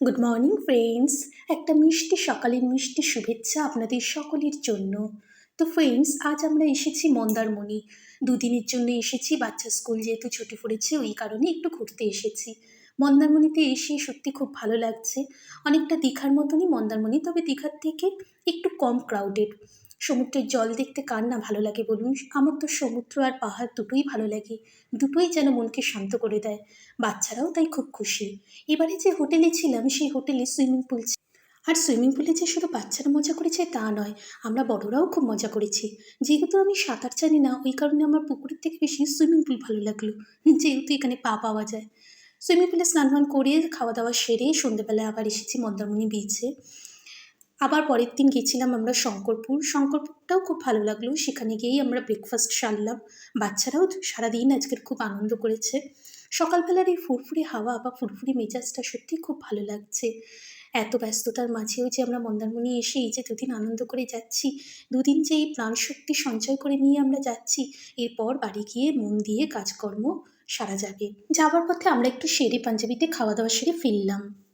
Good morning friends একটা মিষ্টি সকালের মিষ্টি শুভেচ্ছা আপনাদের সকলের জন্য। তো ফ্রেন্ডস আজ আমরা এসেছি মন্দারমণি। দুদিনের জন্য এসেছি, বাচ্চা স্কুল যেহেতু ছুটি পড়েছে, ওই কারণে একটু ঘুরতে এসেছি। মন্দারমণিতে এসে সত্যি খুব ভালো লাগছে। অনেকটা দীঘার মতনই মন্দারমণি, তবে দীঘার থেকে একটু কম ক্রাউডেড সমুদ্রের জল দেখতে কার না ভালো লাগে বলুন? আমার তো সমুদ্র আর পাহাড় দুটোই ভালো লাগে। দুটোই যেন মনকে শান্ত করে দেয়। বাচ্চারাও তাই খুব খুশি। এবারে যে হোটেলে ছিলাম, সেই হোটেলে সুইমিং পুল আর সুইমিং পুলে যে শুধু বাচ্চারা মজা করেছে তা নয়, আমরা বড়রাও খুব মজা করেছি। যেহেতু আমি সাঁতার জানি না, ওই কারণে আমার পুকুরের থেকে বেশি সুইমিং পুল ভালো লাগল। যেহেতু এখানে পা পাওয়া যায়। সুইমিং পুলে স্নান করে খাওয়া দাওয়া সেরে সন্ধেবেলায় আবার এসেছি মন্দারমণি বিচে আবার পরের দিন গেছিলাম আমরা শঙ্করপুর। শঙ্করপুরটাও খুব ভালো লাগল। সেখানে গিয়েই আমরা ব্রেকফাস্ট সারলাম। বাচ্চারাও সারাদিন আজকের খুব আনন্দ করেছে। সকালবেলার এই ফুরফুরে হাওয়া বা ফুরফুরে মেজাজটা সত্যি খুব ভালো লাগছে। এত ব্যস্ততার মাঝেও যে আমরা মন্দারমণি এসে এই যে দুদিন আনন্দ করে যাচ্ছি, দুদিন যে এই প্রাণশক্তি সঞ্চয় করে নিয়ে আমরা যাচ্ছি, এরপর বাড়ি গিয়ে মন দিয়ে কাজকর্ম সারা যাবে। যাওয়ার পথে আমরা একটু শেরে পাঞ্জাবিতে খাওয়া দাওয়া সেরে ফিরলাম।